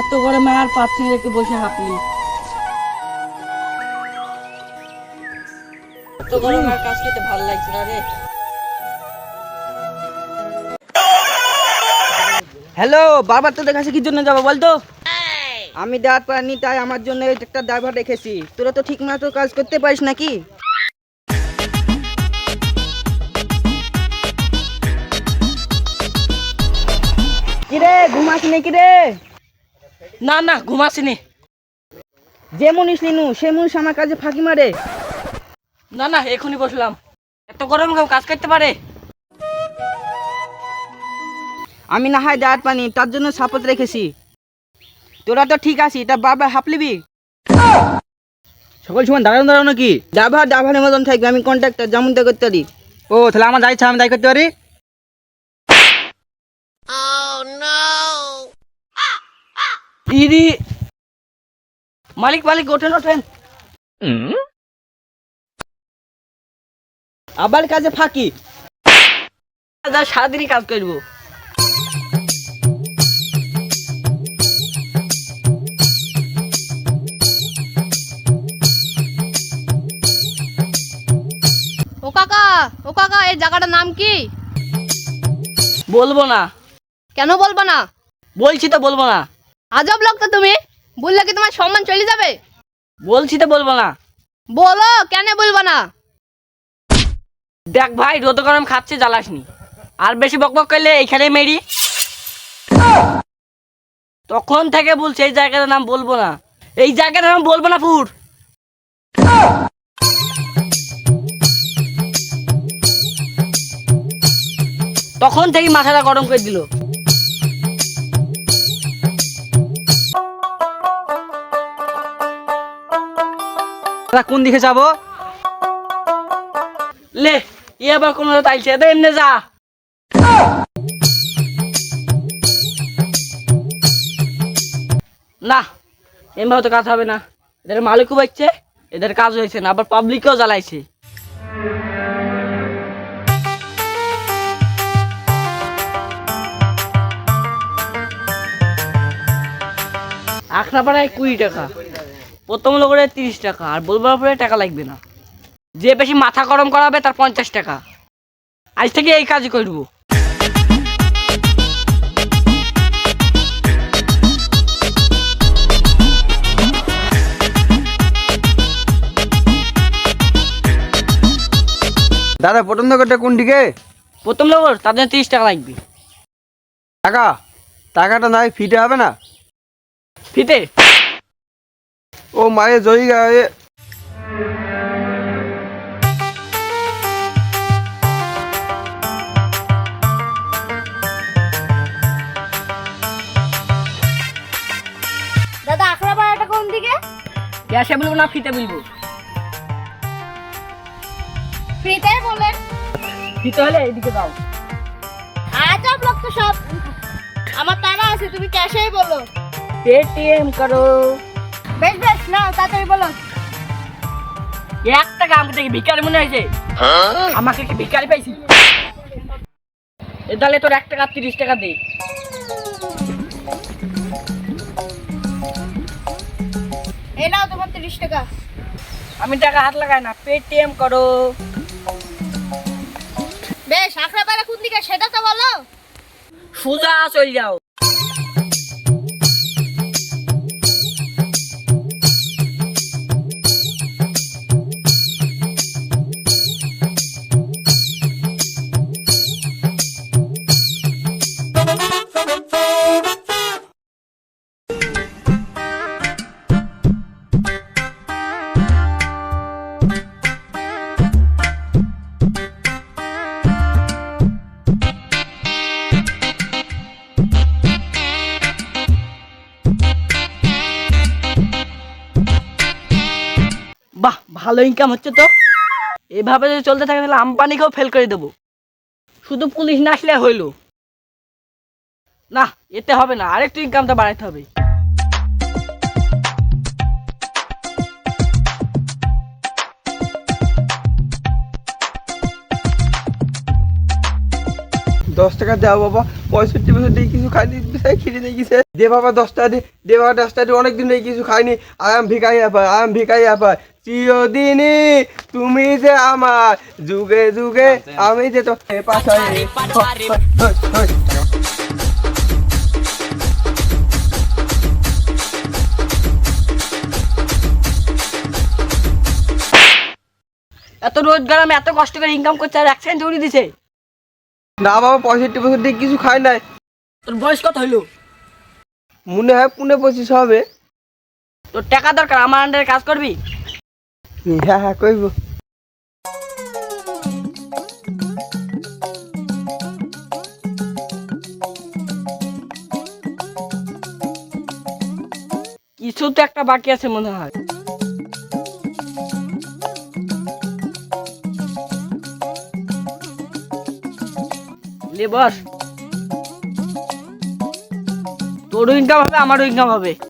এত গরমে আর পাচ্ছি না একটু বসে হাঁপলি এত গরমে আর কাজ করতে ভালো লাগছে না রে। হ্যালো বারবার তোদের কাছে কি জন্য যাব বলতো? আমি দেওয়ার পারিনি তাই আমার জন্য এই একটা ড্রাইভার রেখেছি। তোরা তো ঠিক মতো কাজ করতে পারিস নাকি? কিরে ঘুমাস নাকি রে না না ঘুমাসিনি যে মনিস নিনু সে মনিস আমার কাজে ফাঁকি মারে। না না এখনই বসলাম। এত গরম কেউ কাজ করতে পারে? আমি না হয় দেওয়ার পানি তার জন্য সাপোর্ট রেখেছি। তোরা তো ঠিক আছি তা বারবার হাঁপলিবি সকল সময় দাঁড়ানো দাঁড়ানো কি ড্রাইভার ড্রাইভারের মতন থাকবে আমি কন্ট্রাক্টর যেমন তা করতে পারি। ও তাহলে আমার যা ইচ্ছা আমি তাই করতে পারি? ইরি। মালিক মালিক ওঠেন ওঠেন। আবার কাজে ফাঁকি। সারাদিনই কাজ করব। ও কাকা ও কাকা এই জায়গাটার নাম কি? বলব না। কেন বলব না? বলছি তো বলব না। আজব লোক তো তুমি। বললে কি তোমার সম্মান চলে যাবে? বলছি তো বলব না। বলো কেন বলব না? দেখ ভাই রোদ গরম খাচ্ছে জ্বালাসনি। আর বেশি বকবক করলে এইখানে মেরি। তখন থেকে বলছে এই জায়গাটার নাম বলব না। এই জায়গাটার নাম বলব না ফুট তখন থেকে মাথাটা গরম করে দিল। কোন দিকে যাব? লে ই আবার কোনো তাইছে দে, এমনি যা। না, এমভাবে তো কাজ হবে না। এদের মালিকও বাচ্চে এদের কাজ হয়েছে না, আবার পাবলিকও জ্বালাইছে। আখনা পাড়ায় কুড়ি টাকা। প্রথম লোকের তিরিশ টাকা আর বলবার পরে টাকা লাগবে না। যে বেশি মাথা গরম করাবে তার পঞ্চাশ টাকা। আজ থেকে এই কাজই করব। দাদা প্রথম দোকানটা কোন দিকে প্রথম লোক জন্য তিরিশ টাকা লাগবে। টাকা? টাকাটা নাই ফিটে হবে না? ও মায়ের জয়ী গায়ে। দাদা আখড়া পাড়াটা কোন দিকে? ক্যাশে বলব না ফিতে বলব। ফ্রিতে বলেন ফিতে হলে এইদিকে দাও। আজব লোক তো সব। আমার টাকা আছে তুমি ক্যাশেই বলো। পেটিএম করো। বেশ বেশ না তাড়াতাড়ি বলো। এক টাকা আমাকে দেখি ভিকারি মনে হয়েছে। আমাকে কি ভিকারি পাইছি? এ তাহলে তোর এক টাকা তিরিশ টাকা দে। এই নাও তোমার তিরিশ টাকা। আমি টাকা হাত লাগাই না পেটিএম করো। বেশ আখড়া পাড়া কোন দিকে সেটা তো বলো। সোজা চল যাও। বাহ, ভালো ইনকাম হচ্ছে তো। এভাবে যদি চলতে থাকে, তাহলে আম্বানিকেও ফেল করে দেবো। শুধু পুলিশ না আসলে হইল। না, এতে হবে না, আরেকটু ইনকামটা বাড়াইতে হবে। দশ টাকা দেওয়া বাবা, পঁয়ষট্টি বছর দিয়ে কিছু খাইনি, বিশাল খিদে নিয়ে গেছে। দে বাবা দশ টাকা দে দে বাবা দশ টাকা দে, অনেকদিন ধরে কিছু খাইনি। আয়াম ভিকাই আপার আয়াম ভিকাই আপার চিরদিনই তুমি যে আমার, যুগে যুগে আমি যে তো এত রোজগার আমি এত কষ্ট করে ইনকাম করছে, আর এক সেকেন্ড উড়িয়ে দিছে। না বাবা পঁয়ষট্টি বছর দিয়ে কিছু খাই নাই। তোর বয়স কত হইল? মনে হয় পুনে পঁচিশ হবে। তোর টাকা দরকার আমার আন্ডারে কাজ করবি? হ্যাঁ হ্যাঁ কইব কিছু তো একটা বাকি আছে মনে হয়। লে বস। তোরও ইনকাম হবে আমারও ইনকাম হবে।